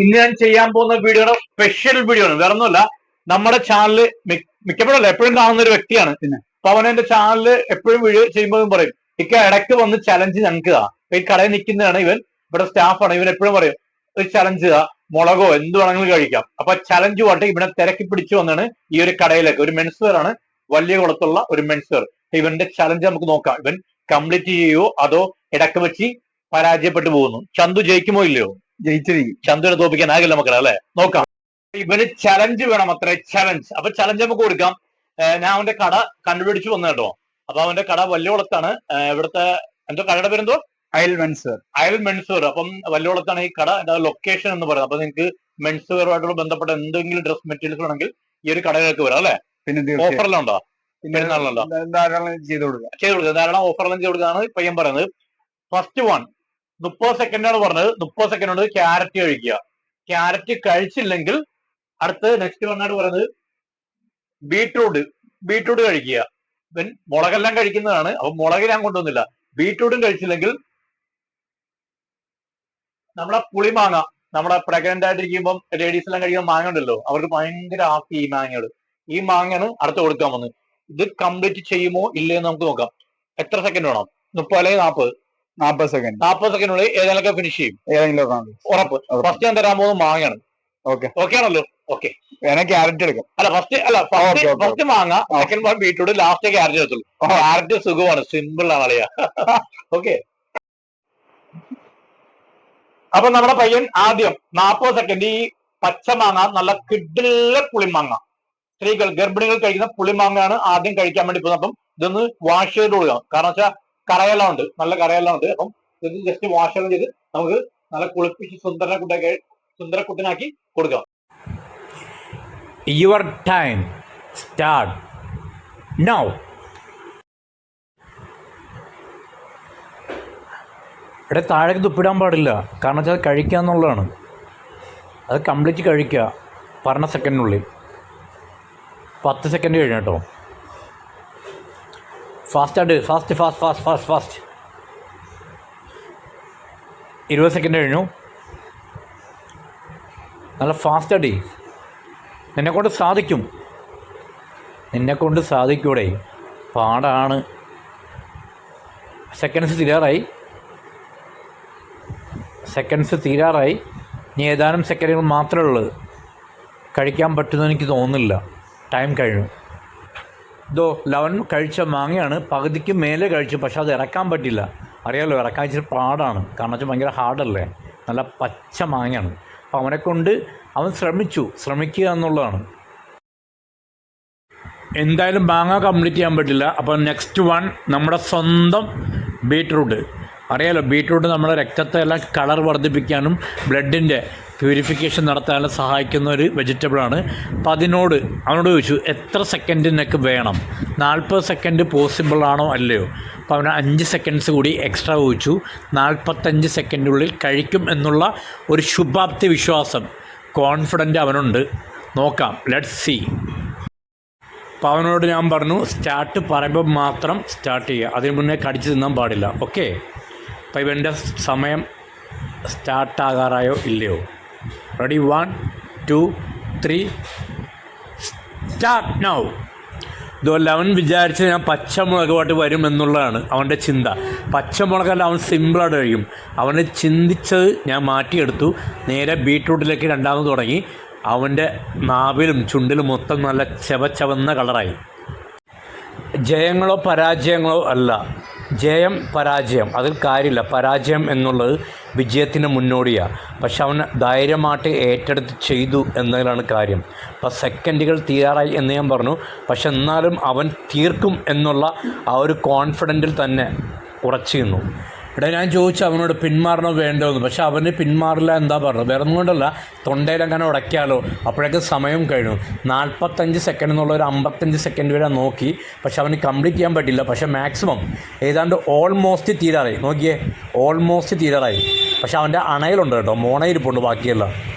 ഇന്ന് ഞാൻ ചെയ്യാൻ പോകുന്ന വീഡിയോയുടെ സ്പെഷ്യൽ വീഡിയോ ആണ്. വേറെ ഒന്നുമല്ല നമ്മുടെ ചാനൽ മിക്കപ്പോഴല്ല എപ്പോഴും കാണുന്ന ഒരു വ്യക്തിയാണ് പിന്നെ? അപ്പൊ അവൻ എന്റെ ചാനലിൽ എപ്പോഴും വീഡിയോ ചെയ്യുമ്പോഴും പറയും ഇക്ക ഇടയ്ക്ക് വന്ന് ചലഞ്ച് ഞങ്ങൾക്ക് ഈ കടയിൽ നിൽക്കുന്നതാണ് ഇവൻ ഇവിടെ സ്റ്റാഫാണ് ഇവൻ എപ്പോഴും പറയും ഒരു ചലഞ്ച് താ മുളകോ എന്ത് വേണമെങ്കിലും കഴിക്കാം. അപ്പൊ ചലഞ്ച് പോട്ടെ ഇവിടെ തിരക്കി പിടിച്ചു വന്നാണ് ഈ ഒരു കടയിലേക്ക്. ഒരു മെൻസ് ആണ് വലിയ കുളത്തുള്ള ഒരു മെൻസ് ഇവന്റെ ചലഞ്ച് നമുക്ക് നോക്കാം. ഇവൻ കംപ്ലീറ്റ് ചെയ്യുവോ അതോ ഇടയ്ക്ക് വെച്ച് പരാജയപ്പെട്ടു പോകുന്നു? ചന്തു ജയിക്കുമോ ഇല്ലയോ? ജയിച്ചിരിക്കും. ചന്തുവിനെ തോപ്പിക്കാനാകില്ല മക്കളെ അല്ലെ? നോക്കാം. ഇവന് ചലഞ്ച് വേണം അത്രേ ചലഞ്ച് അപ്പൊ ചലഞ്ച് നമുക്ക് കൊടുക്കാം. ഞാൻ അവന്റെ കട കണ്ടുപിടിച്ചു വന്നു കേട്ടോ. അപ്പൊ അവന്റെ കട വല്യോളത്താണ് ഇവിടുത്തെ എന്തോ കടയുടെ പേരെന്തോ? അയൽ മെൻസൂർ. അയൽ മെൻസൂർ. അപ്പം വല്ലോളത്താണ് ഈ കട എന്താ ലൊക്കേഷൻ എന്ന് പറയുന്നത്. അപ്പൊ നിങ്ങൾക്ക് മെൻസൂറുമായിട്ടുള്ള ബന്ധപ്പെട്ട എന്തെങ്കിലും ഡ്രസ് മെറ്റീരിയൽസ് വേണമെങ്കിൽ ഈ ഒരു കടയിലേക്ക് വരാം അല്ലെ? പിന്നെ ഓഫറെല്ലാം ഉണ്ടോ? പെരുന്നാളിലുണ്ടോ ധാരാളം ചെയ്ത് കൊടുക്കുക ചെയ്ത് കൊടുക്കുക ധാരാളം ഓഫറെല്ലാം ചെയ്ത് കൊടുക്കുകയാണ് പയ്യൻ പറയുന്നത്. ഫസ്റ്റ് വൺ മുപ്പത് സെക്കൻഡാണ് പറഞ്ഞത്. മുപ്പത് സെക്കൻഡ് കൊണ്ട് ക്യാരറ്റ് കഴിക്കുക. ക്യാരറ്റ് കഴിച്ചില്ലെങ്കിൽ അടുത്ത് നെക്സ്റ്റ് വന്നാണ് പറഞ്ഞത് ബീട്രൂട്ട് ബീട്രൂട്ട് കഴിക്കുക. മുളകെല്ലാം കഴിക്കുന്നതാണ്. അപ്പൊ മുളക് ഞാൻ കൊണ്ടുവന്നില്ല. ബീട്രൂട്ടും കഴിച്ചില്ലെങ്കിൽ നമ്മളെ പുളിമാങ്ങ നമ്മളെ പ്രഗ്നന്റ് ആയിട്ടിരിക്കുമ്പോൾ ലേഡീസ് എല്ലാം കഴിക്കുന്ന മാങ്ങ ഉണ്ടല്ലോ. അവർക്ക് ഭയങ്കര ആസ്തി ഈ മാങ്ങകൾ ഈ മാങ്ങയാണ് അടുത്ത് കൊടുക്കാൻ വന്നത്. ഇത് കംപ്ലീറ്റ് ചെയ്യുമോ ഇല്ലയോ നമുക്ക് നോക്കാം. എത്ര സെക്കൻഡ് വേണം? മുപ്പത് അല്ലെങ്കിൽ നാൽപ്പത് നാപ്പത് സെക്കൻഡ് നാൽപ്പത് സെക്കൻഡിനുള്ളിൽ ഏതെങ്കിലുമൊക്കെ ഫിനിഷ് ചെയ്യും. ഏതെങ്കിലും. ഉറപ്പ്. ഫസ്റ്റ് ഞാൻ തരാൻ പോകുന്നത് മാങ്ങയാണ്. ഓക്കെ ഓക്കെ ആണല്ലോ? ഓക്കെ വേണേ ക്യാരറ്റ് എടുക്കാം. അല്ല ഫസ്റ്റ് അല്ല ഫസ്റ്റ് മാങ്ങ second one beetroot last carrot എടുത്തുള്ളൂ carrot സുഖമാണ്. സിമ്പിൾ ആണ് അളിയ. ഓക്കെ അപ്പൊ നമ്മുടെ പയ്യൻ ആദ്യം നാൽപ്പത് സെക്കൻഡ് ഈ പച്ച മാങ്ങ നല്ല കിഡിലെ പുളിമാങ്ങ സ്ത്രീകൾ ഗർഭിണികൾ കഴിക്കുന്ന പുളിമാങ്ങയാണ് ആദ്യം കഴിക്കാൻ വേണ്ടി പോകുന്നത്. അപ്പം ഇതൊന്ന് വാഷ് ചെയ്ത് കൊടുക്കാം കാരണം വെച്ചാൽ കറയെല്ലാം ഉണ്ട്. നല്ല കറയെല്ലാം ഉണ്ട്. അപ്പം ഇത് ജസ്റ്റ് വാഷ് ചെയ്ത് നമുക്ക് നല്ല കുളിപ്പിച്ച് സുന്ദര കുട്ടൊക്കെ സുന്ദര കുട്ടനാക്കി കൊടുക്കാം. യുവർ ടൈം സ്റ്റാർട്ട് നൗ ഇവിടെ താഴേക്ക് തുപ്പിടാൻ പാടില്ല. കാരണം വെച്ചാൽ കഴിക്കുക എന്നുള്ളതാണ്. അത് കംപ്ലീറ്റ് കഴിക്കുക. പറഞ്ഞ സെക്കൻഡിനുള്ളിൽ പത്ത് സെക്കൻഡ് കഴിഞ്ഞു കേട്ടോ. ഫാസ്റ്റ് ആയിട്ട് fast fast fast fast fast ഇരുപത് സെക്കൻഡ് കഴിഞ്ഞു. നല്ല ഫാസ്റ്റ് അടി നിന്നെക്കൊണ്ട് സാധിക്കും. നിന്നെക്കൊണ്ട് സാധിക്കൂടെ. പാടാണ്. സെക്കൻഡ്സ് തീരാറായി. സെക്കൻഡ്സ് തീരാറായി. ഇനി ഏതാനും സെക്കൻഡുകൾ മാത്രമേ ഉള്ളൂ. കഴിക്കാൻ പറ്റുമെന്ന് എനിക്ക് തോന്നുന്നില്ല. ടൈം കഴിഞ്ഞു. ഇതോ ലവൻ കഴിച്ച മാങ്ങയാണ് പകുതിക്ക് മേലെ കഴിച്ചു പക്ഷെ അത് ഇറക്കാൻ പറ്റില്ല. അറിയാലോ ഇറക്കാൻ ഇച്ചിരി പാടാണ്. കാരണം വെച്ചാൽ ഭയങ്കര ഹാർഡല്ലേ? നല്ല പച്ച മാങ്ങയാണ്. അപ്പോൾ അവനെ കൊണ്ട് അവൻ ശ്രമിച്ചു. ശ്രമിക്കുക എന്നുള്ളതാണ്. എന്തായാലും മാങ്ങ കംപ്ലീറ്റ് ചെയ്യാൻ പറ്റില്ല. അപ്പോൾ നെക്സ്റ്റ് വൺ നമ്മുടെ സ്വന്തം ബീട്രൂട്ട് അറിയാലോ ബീട്രൂട്ട് നമ്മുടെ രക്തത്തെ എല്ലാം കളർ വർദ്ധിപ്പിക്കാനും ബ്ലഡിന്റെ പ്യൂരിഫിക്കേഷൻ നടത്താൻ സഹായിക്കുന്ന ഒരു വെജിറ്റബിളാണ് അപ്പോൾ അതിനോട് അവനോട് ചോദിച്ചു എത്ര സെക്കൻഡിനൊക്കെ വേണം? നാൽപ്പത് സെക്കൻഡ് പോസിബിൾ ആണോ അല്ലയോ? അപ്പോൾ അവന് അഞ്ച് സെക്കൻഡ്സ് കൂടി എക്സ്ട്രാ ചോദിച്ചു. നാൽപ്പത്തഞ്ച് സെക്കൻഡിനുള്ളിൽ കഴിക്കും എന്നുള്ള ഒരു ശുഭാപ്തി വിശ്വാസം കോൺഫിഡന്റ് അവനുണ്ട്. നോക്കാം ലെറ്റ് സി അപ്പോൾ അവനോട് ഞാൻ പറഞ്ഞു സ്റ്റാർട്ട് പറയുമ്പോൾ മാത്രം സ്റ്റാർട്ട് ചെയ്യുക. അതിന് മുന്നേ കടിച്ചു തിന്നാൻ പാടില്ല. ഓക്കെ അപ്പോൾ ഇവന്റെ സമയം സ്റ്റാർട്ടാകാറായോ ഇല്ലയോ? Ready one two three start now ഇതുപോലെ അവൻ വിചാരിച്ചത് ഞാൻ പച്ചമുളകുമായിട്ട് വരും എന്നുള്ളതാണ് അവന്റെ ചിന്ത. പച്ചമുളകല്ല അവൻ സിമ്പിളായിട്ട് കഴിയും. അവനെ ചിന്തിച്ചത് ഞാൻ മാറ്റിയെടുത്തു. നേരെ ബീട്രൂട്ടിലേക്ക് രണ്ടാമത് തുടങ്ങി. അവന്റെ നാവിലും ചുണ്ടിലും മൊത്തം നല്ല ചെവച്ചവന്ന കളറായി. ജയങ്ങളോ പരാജയങ്ങളോ അല്ല. ജയം പരാജയം. അതിൽ കാര്യമില്ല. പരാജയം എന്നുള്ളത് വിജയത്തിന് മുന്നോടിയാണ് പക്ഷെ അവൻ ധൈര്യമായിട്ട് ഏറ്റെടുത്ത് ചെയ്തു എന്നതിലാണ് കാര്യം. അപ്പോൾ സെക്കൻഡുകൾ തീരാറായി എന്ന് ഞാൻ പറഞ്ഞു. പക്ഷെ എന്നാലും അവൻ തീർക്കും എന്നുള്ള ആ ഒരു കോൺഫിഡന്റിൽ തന്നെ ഉറച്ചു ഇവിടെ ഞാൻ ചോദിച്ചു അവനോട് പിന്മാറണോ വേണ്ടോ എന്ന്. പക്ഷെ അവന് പിന്മാറില്ല എന്താ പറഞ്ഞത്? വേറെ ഒന്നും കൊണ്ടല്ല തൊണ്ടയിലങ്ങനെ ഉടയ്ക്കാലോ അപ്പോഴേക്ക് സമയം കഴിഞ്ഞു. നാൽപ്പത്തഞ്ച് സെക്കൻഡ് എന്നുള്ള ഒരു അമ്പത്തഞ്ച് സെക്കൻഡ് വരെ നോക്കി. പക്ഷെ അവന് കംപ്ലീറ്റ് ചെയ്യാൻ പറ്റില്ല പക്ഷെ മാക്സിമം ഏതാണ്ട് ഓൾമോസ്റ്റ് തീരാറായി. നോക്കിയേ ഓൾമോസ്റ്റ് തീരാറായി. പക്ഷെ അവന്റെ അണയിലുണ്ട് കേട്ടോ. മോണയിരിപ്പുണ്ട് ബാക്കിയെല്ലാം.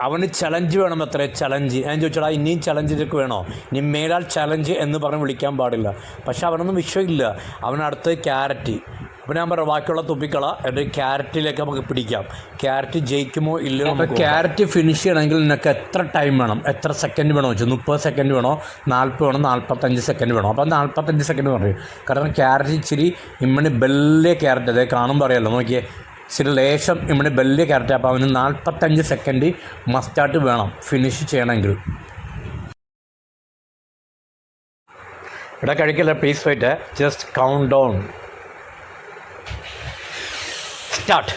അവന് ചലഞ്ച് വേണം അത്ര ചലഞ്ച് ഞാൻ ചോദിച്ചടാ ഇനിയും ചലഞ്ചിലേക്ക് വേണോ? ഇനി മേലാൽ ചലഞ്ച് എന്ന് പറഞ്ഞ് വിളിക്കാൻ പാടില്ല. പക്ഷെ അവനൊന്നും വിഷയമില്ല. അവനടുത്ത് ക്യാരറ്റ് അപ്പോൾ ഞാൻ പറയാം ബാക്കിയുള്ള തുപ്പിക്കള എന്റെ ക്യാരറ്റിലേക്ക് നമുക്ക് പിടിക്കാം. ക്യാരറ്റ് ജയിക്കുമോ ഇല്ലയോ അപ്പോൾ ക്യാരറ്റ് ഫിനിഷ് ചെയ്യണമെങ്കിൽ നിനക്ക് എത്ര ടൈം വേണം? എത്ര സെക്കൻഡ് വേണോ? വെച്ചാൽ മുപ്പത് സെക്കൻഡ് വേണോ? നാൽപ്പത് വേണോ? നാൽപ്പത്തഞ്ച് സെക്കൻഡ് വേണോ? അപ്പോൾ നാൽപ്പത്തഞ്ച് സെക്കൻഡ് പറയും കാരണം ക്യാരറ്റ് ഇച്ചിരി ഇമ്മണി വലിയ ക്യാരറ്റ് അതായത് കാണുമ്പോൾ അറിയാമല്ലോ നോക്കിയേ. ഇച്ചിരി ലേശം ഇവിടെ വലിയ ക്യാരറ്റ് അപ്പോൾ അവന് നാൽപ്പത്തഞ്ച് സെക്കൻഡ് മസ്റ്റായിട്ട് വേണം. ഫിനിഷ് ചെയ്യണമെങ്കിൽ. ഇവിടെ കഴിക്കില്ല please wait just count down start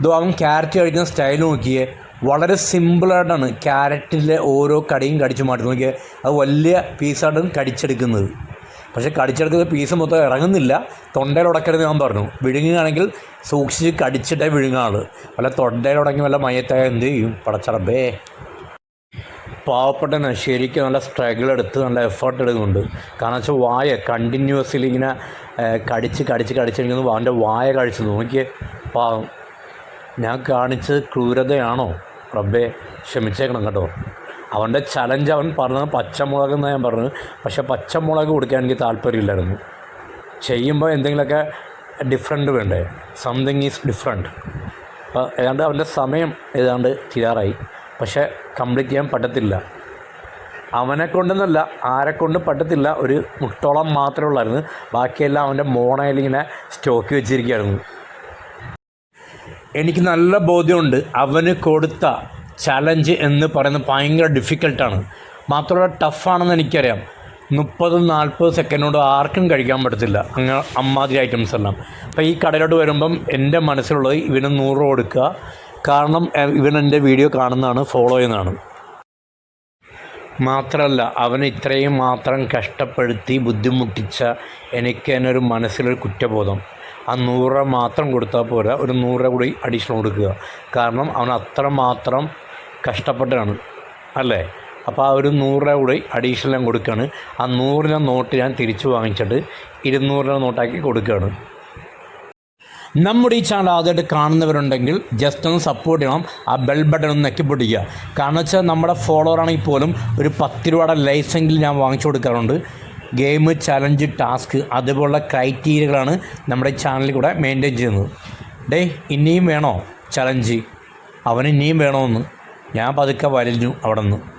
ഇതോ അവൻ ക്യാരറ്റ് കഴിക്കുന്ന സ്റ്റൈൽ നോക്കിയേ വളരെ സിമ്പിളായിട്ടാണ് ക്യാരറ്റിലെ ഓരോ കടിയും കടിച്ചു മാറ്റി. നോക്കിയേ അത് വലിയ പീസായിട്ടാണ് കടിച്ചെടുക്കുന്നത്. പക്ഷേ കടിച്ചെടുക്കുന്ന പീസ് മൊത്തം ഇറങ്ങുന്നില്ല. തൊണ്ടയിൽ ഉടക്കരുത് ഞാൻ പറഞ്ഞു. വിഴുങ്ങുകയാണെങ്കിൽ സൂക്ഷിച്ച് കടിച്ചിട്ടേ വിഴുങ്ങാൾ വല്ല തൊണ്ടയിൽ ഉടങ്ങി വല്ല മയത്തായ എന്ത് ചെയ്യും? പടച്ചടബേ പാവപ്പെട്ടവന് ശരിക്കും നല്ല സ്ട്രഗിൾ എടുത്ത് നല്ല എഫേർട്ട് എടുക്കുന്നുണ്ട്. കാരണം വെച്ചാൽ വായ കണ്ടിന്യൂസ്ലി ഇങ്ങനെ കടിച്ച് കടിച്ച് കടിച്ചിരിക്കുന്നു അവന്റെ വായ കഴിച്ചു. നോക്കിയേ പാവം. ഞാൻ കാണിച്ചത് ക്രൂരതയാണോ? റബ്ബേ ക്ഷമിച്ചേക്കണം കേട്ടോ. അവന്റെ ചലഞ്ച് അവൻ പറഞ്ഞത് പച്ചമുളക് എന്ന് ഞാൻ പറഞ്ഞു പക്ഷെ പച്ചമുളക് കൊടുക്കാൻ എനിക്ക് താല്പര്യമില്ലായിരുന്നു. ചെയ്യുമ്പോൾ എന്തെങ്കിലുമൊക്കെ ഡിഫറെന്റ് വേണ്ടേ? സംതിങ് ഈസ് ഡിഫറെന്റ് അപ്പോൾ ഏതാണ്ട് അവന്റെ സമയം ഏതാണ്ട് തീരാറായി. പക്ഷേ കംപ്ലീറ്റ് ചെയ്യാൻ പറ്റത്തില്ല. അവനെ കൊണ്ടെന്നല്ല ആരെ കൊണ്ട് പറ്റത്തില്ല ഒരു മുട്ടോളം മാത്രമേ ഉള്ളായിരുന്നു. ബാക്കിയെല്ലാം അവന്റെ മോണയിൽ ഇങ്ങനെ സ്റ്റോക്ക് വെച്ചിരിക്കുകയായിരുന്നു. എനിക്ക് നല്ല ബോധ്യമുണ്ട് അവന് കൊടുത്ത ചലഞ്ച് എന്ന് പറയുന്നത് ഭയങ്കര ഡിഫിക്കൽട്ടാണ് മാത്രമല്ല ടഫാണെന്ന് എനിക്കറിയാം. മുപ്പതും നാൽപ്പത് സെക്കൻഡ് കൊണ്ട് ആർക്കും കഴിക്കാൻ പറ്റത്തില്ല. അങ്ങനെ അമ്മാതിരി ഐറ്റംസ് എല്ലാം. അപ്പോൾ ഈ കടയിലോട്ട് വരുമ്പം എന്റെ മനസ്സിലുള്ളത് ഇവന് നൂറ് കൊടുക്കുക. കാരണം ഇവൻ എന്റെ വീഡിയോ കാണുന്നതാണ് ഫോളോ ചെയ്യുന്നതാണ്. മാത്രമല്ല അവൻ ഇത്രയും മാത്രം കഷ്ടപ്പെടുത്തി ബുദ്ധിമുട്ടിച്ച എനിക്ക് തന്നെ ഒരു മനസ്സിലൊരു കുറ്റബോധം. ആ നൂറ് മാത്രം കൊടുത്താൽ പോരാ ഒരു നൂറ് കൂടി അഡീഷണൽ കൊടുക്കുക. കാരണം അവൻ അത്രമാത്രം കഷ്ടപ്പെട്ടാണ്. അല്ലേ? അപ്പോൾ ആ ഒരു നൂറ് രൂപ കൂടി അഡീഷണൽ കൊടുക്കുകയാണ്. ആ നൂറിന്റെ നോട്ട് ഞാൻ തിരിച്ചു വാങ്ങിച്ചിട്ട് ഇരുന്നൂറ് രൂപ നോട്ടാക്കി കൊടുക്കുകയാണ്. നമ്മുടെ ഈ ചാനൽ ആദ്യമായിട്ട് കാണുന്നവരുണ്ടെങ്കിൽ ജസ്റ്റ് ഒന്ന് സപ്പോർട്ട് ചെയ്യണം. ആ ബെൽ ബട്ടൺ ഒന്ന് നെക്കി പൊട്ടിക്കുക. കാരണം വെച്ചാൽ നമ്മുടെ ഫോളോവർ ആണെങ്കിൽ പോലും ഒരു പത്ത് രൂപയുടെ ലൈസെങ്കിൽ ഞാൻ വാങ്ങിച്ചു കൊടുക്കാറുണ്ട്. ഗെയിം ചലഞ്ച് ടാസ്ക് അതുപോലുള്ള ക്രൈറ്റീരിയകളാണ് നമ്മുടെ ചാനലിൽ കൂടെ മെയിന്റെയിൻ ചെയ്യുന്നത്. ഡേ ഇനിയും വേണോ ചലഞ്ച് അവന് ഇനിയും വേണമെന്ന് ഞാൻ പതുക്കെ വലിഞ്ഞു അവിടെ നിന്ന്.